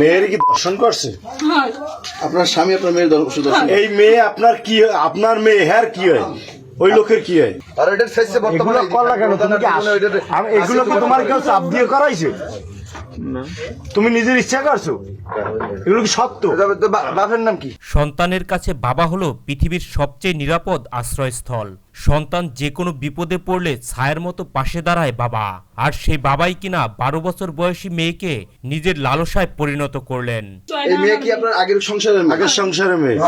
মেয়ের কি দর্শন করছে? আপনার স্বামী আপনার মেয়ের দর্শন দর্শন এই মেয়ে আপনার কি আপনার মেয়ে হ্যার কি হয়? ওই লোকের কি হয়? আর এটার ফেসে বর্তমানে করলা কেন? তুমি কি আমি- এগুলো কি তোমার কেউ চাপ দিয়ে করাইছে? তুমি নিজের ইচ্ছা করছ? এগুলো কি সত্য? বাপের নাম কি? সন্তানের কাছে বাবা হলো পৃথিবীর সবচেয়ে নিরাপদ আশ্রয়স্থল। সন্তান যে কোনো বিপদে পড়লে ছায়ের মতো পাশে দাঁড়ায় বাবা। আর সেই বাবাই কিনা বারো বছর বয়সী মেয়েকে নিজের লালসায় পরিণত করলেন। এই মেয়ে কি আপনার আগের সংসারের মেয়ে? আগের সংসারে মেয়ে।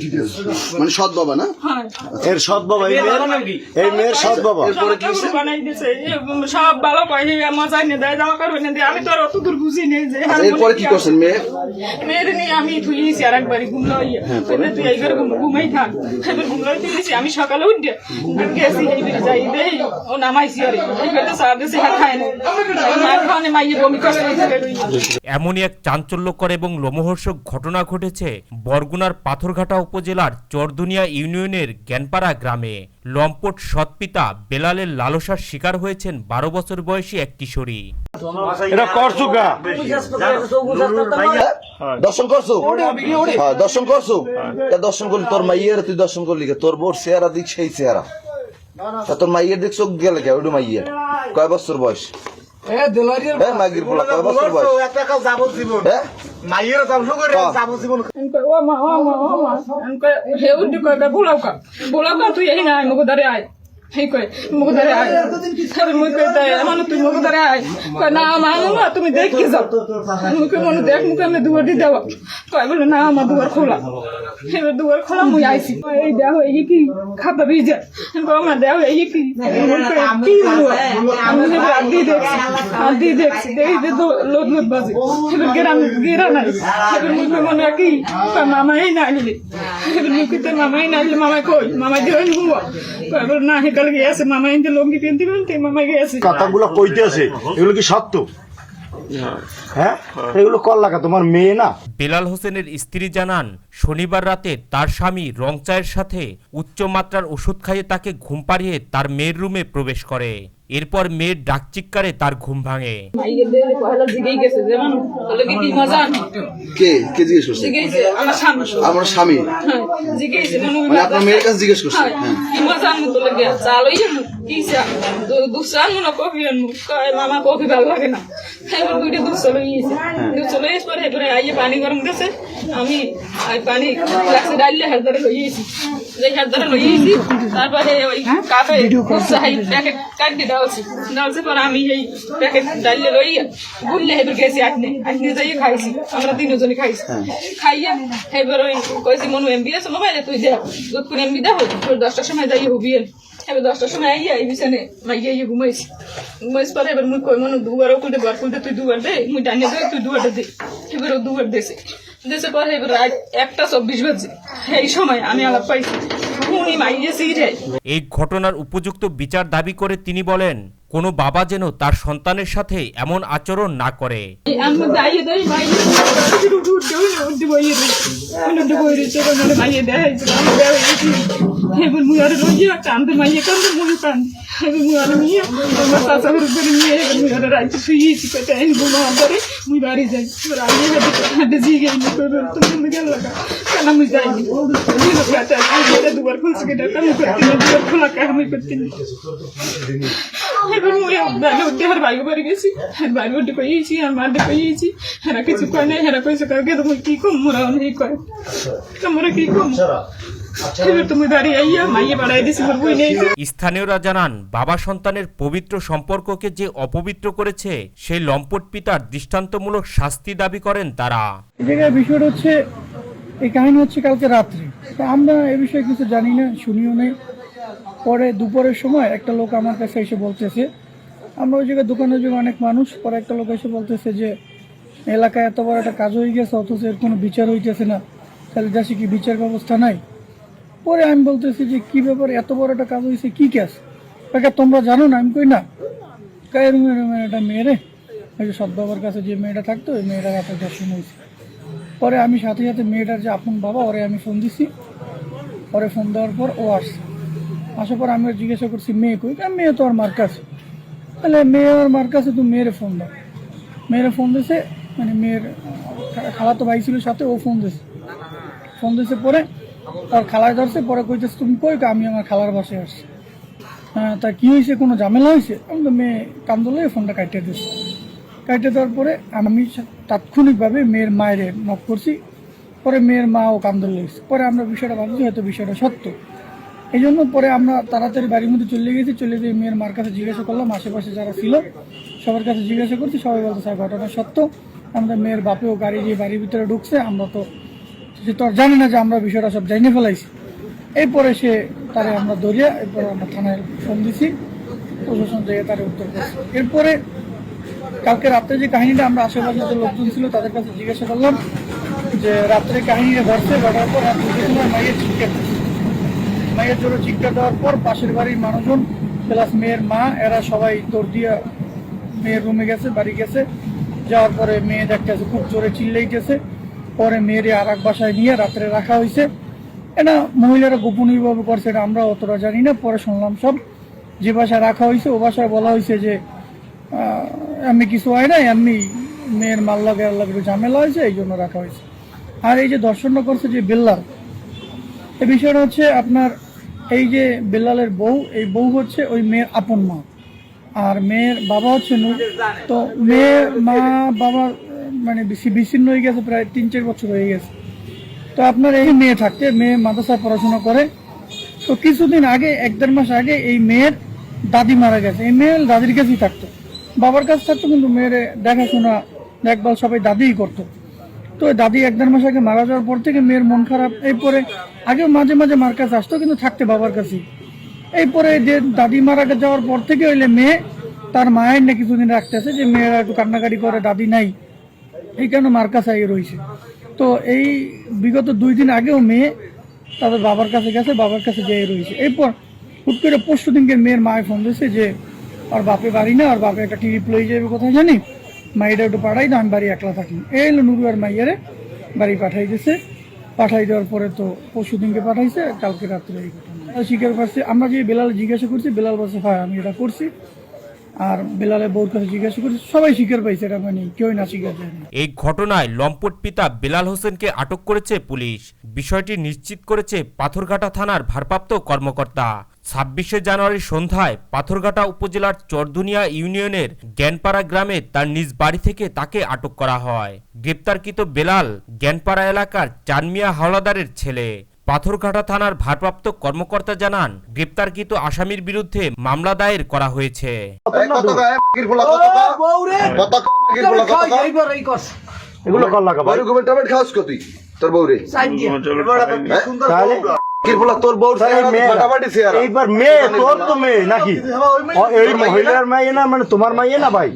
ঠিক আছে। মানে সৎ বাবা না? এর সৎ বাবা এই মেয়ের এই মেয়ের সৎ বাবা। এরপরে কি সব বানাই দিছে সব ভালো পাই মজা এনে দেয় জামা কাপড় এনে আমি তো আর অত দূর বুঝি নেই যে আচ্ছা, এরপরে কি করছেন মেয়ে? মেয়ের নিয়ে আমি থুইছি আর একবারই ঘুমলো ইয়ে তুই এইবার ঘুম- ঘুমাই থাক। এবার ঘুমলো দিয়েছি আমি সকালে উঠে গেছি এইবার যাই দেই ও নামাইছি আর। এইবার তো সারা দেশে এমনই এক চাঞ্চল্যকর এবং লোমহর্ষক ঘটনা ঘটেছে বরগুনার পাথরঘাটা উপজেলার চরদুনিয়া ইউনিয়নের জ্ঞানপাড়া গ্রামে। লম্পট সৎপিতা বেলালের লালসার শিকার হয়েছেন বারো বছর বয়সী এক কিশোরী। এটা করছ দর্শন করছ? হ্যাঁ দর্শন করছ? দর্শন করলি তোর মাইয়ের তুই দর্শন করলি তোর বোর চেহারা দিক সেই চেহারা। তোর মাইয়ের দিক চোখ গেলে কে? ওইটা মাইয়ের। কয় বছর বয়স? মাগির বলা কয় বছর বয়স? হ্যাঁ? হ্যাঁ। ও মা ও মা ও মা হে উঠে কয় বোলাও কা বোলাও কা তুই এই না মুখ ধরে আয়। কয় না মানু না তুমি দেখি যাও মুখে মনে দেখ মুখে আমি দুয়ার দিয়ে দেওয়া কয় বলে না আমার দুয়ার খোলা এবার দুয়ার খোলা মুই আইছি এই দেহ এই কি খাতা ভিজে কয় মা দেহ এই কি মুই কই, কি দুয়ার আমি এবার আদি দেখছি আদি দেখছি দেখি যে লোদ লোদ বাজে এবার গেরাম গেরা নাই এবার মুখে মনে হয় কি কয় মামা এই না আনলি এবার মুখে তো মামা না আনলি মামা কই মামা দিয়ে ঘুমো কয় বলে না হেকাল গিয়েছে মামা ইন্দে লঙ্গি কিনতে কিনতে মামা গিয়েছে কথাগুলো কইতেছে এগুলো কি সত্য? হ্যাঁ? এগুলো করলা কা তোমার মেয়ে না? বেলাল হোসেনের স্ত্রী জানান শনিবার রাতে তার স্বামী রংচায়ের সাথে উচ্চমাত্রার ওষুধ খাইয়ে তাকে ঘুম পাড়িয়ে তার মেয়ের রুমে প্রবেশ করে। এরপর মেয়ের ডাকচিৎকারে তার ঘুম ভাঙে। আমার স্বামী। হ্যাঁ, মানে মানে আপনার মেয়ের কাছে জিজ্ঞেস করছে? হ্যাঁ কি মজা আমি তো লাগে? চালো কি চা দুসান মনে কফি মামা কফি ভালো লাগে না। এবার দুইটা দুধ চলে চলে এসে পরে আইয়ে পানি গরম গেছে আমি পানি গ্লাসে ডাইলে হাত ধরে লইয়েছি যে হাত ধরে লইয়েছি তারপরে ওই কাপে চাই প্যাকেট কাটি ডালছি ডালছে পরে আমি এই প্যাকেট ডাইলে লইয়া গুললে এবার গেছি আপনি আপনি যাইয়ে খাইছি। আমরা তিনজনে খাইছি। খাইয়া এবার ওই কইছি মনু এমবি আছে মোবাইলে তুই দেখ। করে এমবি দেখো দশটার সময় যাইয়ে হবি এবার দশটার সময় আইয়া এই বিছানে মাইয়া ইয়ে ঘুমাইছি। ঘুমাইছি পরে এবার মুই কই, মনে দুবার খুলতে বার খুলতে তুই দুবার দে, মুই ডানিয়ে দে, তুই দুবারটা দে। এবার ও দুবার দেছে দেশে পরে এবার রাত একটা চব্বিশ বাজে। এই সময় আমি আলাপ পাইছি। এই ঘটনার উপযুক্ত বিচার দাবি করে তিনি বলেন কোনো বাবা যেন তার সন্তানের সাথে এমন আচরণ না করে। দুবার খোলা আমি করতে না এবার মুই আর বাইরে বাড়ি গেছি। আর বাইরে উঠে কইয়েছি আর মাঠে কইয়েছি হেরা কিছু কয় নাই হেরা কইছে কাউকে তুমি কি কম মোরা নেই কয়। তোমরা কি কম। এবার তুমি দাঁড়িয়ে আইয়া মাইয়ে বাড়াই দিছি মোর বই নেই। স্থানীয়রা জানান বাবা সন্তানের পবিত্র সম্পর্ককে যে অপবিত্র করেছে সেই লম্পট পিতার দৃষ্টান্তমূলক শাস্তি দাবি করেন তারা। এই জায়গায় বিষয়টা হচ্ছে এই কাহিনী হচ্ছে কালকে রাত্রে। আমরা এ বিষয়ে কিছু জানি না শুনিও নেই। পরে দুপুরের সময় একটা লোক আমার কাছে এসে বলতেছে, আমরা ওই জায়গায় দোকানের জন্য অনেক মানুষ। পরে একটা লোক এসে বলতেছে যে, এলাকায় এত বড় একটা কাজ হয়ে গেছে, অথচ এর কোনো বিচার হইতেছে না। তাহলে দেশে কি বিচার ব্যবস্থা নাই? পরে আমি বলতেছি যে, কি ব্যাপার, এত বড় একটা কাজ হয়েছে কি কেস কাকা, তোমরা জানো না, আমি কই না? কায় রুমে রুমে একটা মেয়েরে ওই যে সৎ বাবার কাছে যে মেয়েটা থাকতো, ওই মেয়েটার হাতে দর্শন হয়েছে পরে আমি সাথে সাথে মেয়েটার যে আপন বাবা, ওরে আমি ফোন দিছি। পরে ফোন দেওয়ার পর ও আসছে। আসার পর আমি জিজ্ঞাসা করছি, মেয়ে কই? তা মেয়ে তো আর মার কাছে। তাহলে মেয়ে আর মার কাছে তুমি মেয়েরে ফোন দাও। মেয়েরে ফোন দিছে মানে মেয়ের খা- খালাতো ভাই ছিল সাথে, ও ফোন দিয়েছে। ফোন দিয়েছে পরে, তার খালায় ধরছে, পরে কইতেছে, তুমি কই? আমি আমার খালার বাসায় আসছি। হ্যাঁ তা কি হয়েছে কোনো ঝামেলা হয়েছে আমি তো মেয়ে কান্দলে ফোনটা কাটিয়ে দিয়েছে। কাটিয়ে দেওয়ার পরে আমি তাৎক্ষণিকভাবে মেয়ের মায়ের নক করছি। পরে মেয়ের মা ও কান্দল লেগেছে পরে আমরা বিষয়টা ভাবছি, হয়তো বিষয়টা সত্য। এই জন্য পরে আমরা তাড়াতাড়ি বাড়ির মধ্যে চলে গেছি, চলে গিয়ে মেয়ের মার কাছে জিজ্ঞাসা করলাম, আশেপাশে যারা ছিল, সবার কাছে জিজ্ঞাসা করছি, সবাই বলতে স্যার, ঘটনা সত্য। আমাদের মেয়ের বাপেও গাড়ি দিয়ে বাড়ির ভিতরে ঢুকছে, আমরা তো সে তো জানি না যে আমরা বিষয়টা সব জানিয়ে ফেলাইছি। এরপরে সে তারে আমরা ধরিয়া, এরপরে আমরা থানায় ফোন দিছি, প্রশাসন থেকে তারে উত্তর করছে। এরপরে কালকে রাত্রে যে কাহিনীটা আমরা আশেপাশে যে লোকজন ছিল, তাদের কাছে জিজ্ঞাসা করলাম যে, রাত্রে কাহিনীটা ঘটছে, ঘটার পর রাত্রে মাইয়ের দিচ্ছে। মায়ের জোরে চিৎকার দেওয়ার পর পাশের বাড়ির মানুষজন প্লাস মেয়ের মা, এরা সবাই তোর দিয়া মেয়ের রুমে গেছে, বাড়ি গেছে। যাওয়ার পরে মেয়ে দেখতেছে, খুব জোরে চিল্লাইতেছে। পরে মেয়েরে আর এক বাসায় নিয়ে রাত্রে রাখা হয়েছে। এটা মহিলারা গোপনীয়ভাবে করছে এটা আমরা অতটা জানি না, পরে শুনলাম সব। যে বাসায় রাখা হয়েছে, ও বাসায় বলা হয়েছে যে এমনি কিছু হয় না, এমনি মেয়ের মাল্লা গেল্লা একটু ঝামেলা হয়েছে, এই জন্য রাখা হয়েছে। আর এই যে দর্শন করছে যে বেল্লার এই বিষয়টা হচ্ছে আপনার এই যে বেলালের বউ, এই বউ হচ্ছে ওই মেয়ের আপন মা। আর মেয়ের বাবা হচ্ছে নূর। তো মেয়ের মা বাবা মানে বেশি বিচ্ছিন্ন হয়ে গেছে, প্রায় তিন, চার বছর হয়ে গেছে। তো আপনার এই মেয়ে থাকতে, মেয়ে মাদ্রাসায় পড়াশোনা করে। তো কিছুদিন আগে, এক দেড় মাস আগে এই মেয়ের দাদি মারা গেছে। এই মেয়ের দাদির কাছেই থাকতো। বাবার কাছে থাকতো, কিন্তু মেয়ের দেখাশোনা, দেখভাল সবাই দাদিই করতো। তো দাদি এক দেড় মাস আগে মারা যাওয়ার পর থেকে মেয়ের মন খারাপ। এরপরে আগেও মাঝে মাঝে মার কাছে আসতো, কিন্তু থাকতে বাবার কাছেই এরপরে যে দাদি মারা যাওয়ার পর থেকে হইলে মেয়ে, তার মায়ের না কিছুদিন রাখতেছে যে মেয়েরা একটু কান্নাকাটি করে, দাদি নাই। এই কারণে মার কাছে আগে রয়েছে। তো এই বিগত দুই দিন আগেও মেয়ে তাদের বাবার কাছে গেছে, বাবার কাছে যেয়ে রয়েছে। এরপর হুট করে পরশু দিনকে মেয়ের মায়ের ফোন দিয়েছে যে, আর বাপে বাড়ি না, আর বাপে একটা টিভি লয়ে যাবে কোথায় জানি? মাইটা একটু পাঠাই আমি বাড়ি একলা থাকি। এই হলো নুরু আর মাইয়ারে বাড়ি পাঠাই দিয়েছে। পাঠাই দেওয়ার পরে তো পরশু দিনকে পাঠাইছে, কালকে রাত্রে এই ঘটনা। স্বীকার করছে, আমরা যে বেলাল জিজ্ঞাসা করছি, বেলাল বলছে হয় আমি এটা করছি। আর বেলালে বউর কাছে জিজ্ঞাসা করছি, সবাই স্বীকার পাইছে এটা মানে কেউই না স্বীকার এই ঘটনায় লম্পট পিতা বেলাল হোসেনকে আটক করেছে পুলিশ। বিষয়টি নিশ্চিত করেছে পাথরঘাটা থানার ভারপ্রাপ্ত কর্মকর্তা। ছাব্বিশে জানুয়ারি সন্ধ্যায় পাথরঘাটা উপজেলার চরদুনিয়া ইউনিয়নের জ্ঞানপাড়া গ্রামে তার নিজ বাড়ি থেকে তাকে আটক করা হয়। গ্রেপ্তারকৃত বেলাল জ্ঞানপাড়া এলাকার চানমিয়া হাওলাদারের ছেলে। পাথরঘাটা থানার ভারপ্রাপ্ত কর্মকর্তা জানান গ্রেপ্তারকৃত আসামির বিরুদ্ধে মামলা দায়ের করা হয়েছে? এগুলো লাগা ভাই? তোর বউরে? হ্যাঁ? তোর মেয়ে। এইবার মেয়ে তোর তো মেয়ে নাকি? এই মহিলার মেয়ে না? মানে তোমার মেয়ে না ভাই?